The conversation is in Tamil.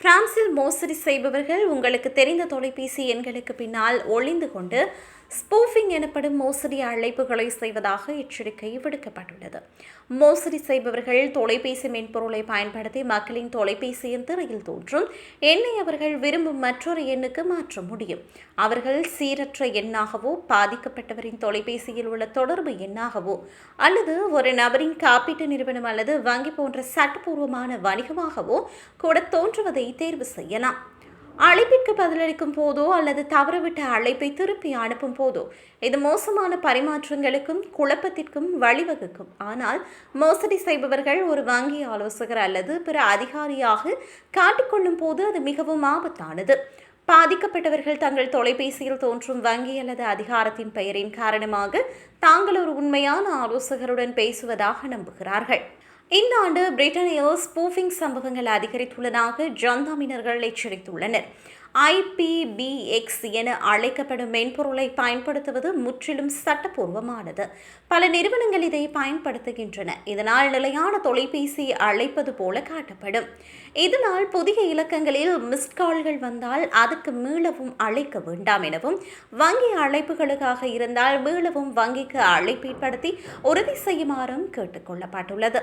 பிரான்சில் மோசடி செய்பவர்கள் உங்களுக்கு தெரிந்த தொலைபேசி எண்களுக்கு பின்னால் ஒளிந்து கொண்டு ஸ்பூஃபிங் எனப்படும் மோசடி அழைப்புகளை செய்வதாக எச்சரிக்கை விடுக்கப்பட்டுள்ளது. மோசடி செய்பவர்கள் தொலைபேசி மென்பொருளை பயன்படுத்தி மக்களின் தொலைபேசியின் திரையில் தோன்றும். எண்ணை அவர்கள் விரும்பும் மற்றொரு எண்ணுக்கு மாற்ற முடியும். அவர்கள் சீரற்ற எண்ணாகவோ பாதிக்கப்பட்டவரின் தொலைபேசியில் உள்ள தொடர்பு எண்ணாகவோ அல்லது ஒரு நபரின் காப்பீட்டு நிறுவனம் அல்லது வங்கி போன்ற சட்டப்பூர்வமான வணிகமாகவோ கூட தோன்றுவதை தேர்வு செய்யலாம். அழைப்பிற்கு பதிலளிக்கும் போதோ அல்லது தவறவிட்ட அழைப்பை திருப்பி அனுப்பும் போதோ இது மோசமான பரிமாற்றங்களுக்கும் குழப்பத்திற்கும் வழிவகுக்கும். ஆனால் மோசடி செய்பவர்கள் ஒரு வங்கி ஆலோசகர் அல்லது பிற அதிகாரியாக காட்டிக்கொள்ளும் போது அது மிகவும் ஆபத்தானது. பாதிக்கப்பட்டவர்கள் தங்கள் தொலைபேசியில் தோன்றும் வங்கி அல்லது அதிகாரத்தின் பெயரின் காரணமாக தாங்கள் ஒரு உண்மையான ஆலோசகருடன் பேசுவதாக நம்புகிறார்கள். இந்த ஆண்டு பிரிட்டனில் ஸ்பூஃபிங் சம்பவங்கள் அதிகரித்துள்ளதாக ஜந்தாமினர்கள் எச்சரித்துள்ளனர். ஐபிபிஎக்ஸ் என அழைக்கப்படும் மென்பொருளை பயன்படுத்துவது முற்றிலும் சட்டப்பூர்வமானது. பல நிறுவனங்கள் இதை பயன்படுத்துகின்றன. இதனால் நிலையான தொலைபேசி அழைப்பது போல காட்டப்படும். இதனால் புதிய இலக்கங்களில் மிஸ்ட் கால்கள் வந்தால் அதுக்கு மீளவும் அழைக்க வேண்டாம் எனவும் வங்கி அழைப்புகளுக்காக இருந்தால் மீளவும் வங்கிக்கு அழைப்பேற்படுத்தி உறுதி செய்யுமாறும் கேட்டுக்கொள்ளப்பட்டுள்ளது